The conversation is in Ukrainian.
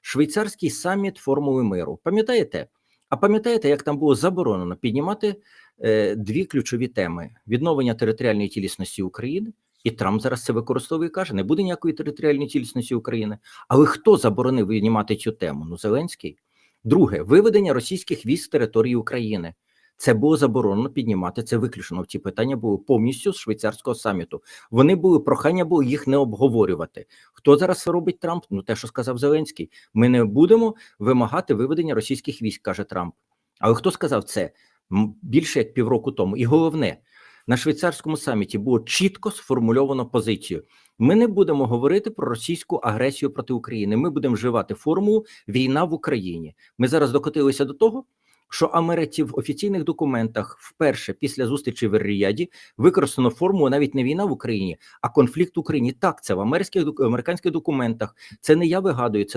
швейцарський саміт формули миру. Пам'ятаєте? А пам'ятаєте, як там було заборонено піднімати е, дві ключові теми: відновлення територіальної цілісності України, і Трамп зараз це використовує і каже: не буде ніякої територіальної цілісності України. Але хто заборонив піднімати цю тему? Ну, Зеленський. Друге, виведення російських військ з території України. Це було заборонено піднімати. Це виключено. Ці питання були повністю з швейцарського саміту. Вони були прохання було їх не обговорювати. Хто зараз робить Трамп? Ну те, що сказав Зеленський. Ми не будемо вимагати виведення російських військ, каже Трамп. Але хто сказав це більше як півроку тому? І головне, на швейцарському саміті було чітко сформульовано позицію. Ми не будемо говорити про російську агресію проти України. Ми будемо вживати формулу війна в Україні. Ми зараз докотилися до того. Що Америці в офіційних документах вперше після зустрічі в Ріяді використано формулу навіть не війна в Україні, а конфлікт в Україні. Так, це в американських американських документах. Це не я вигадую, це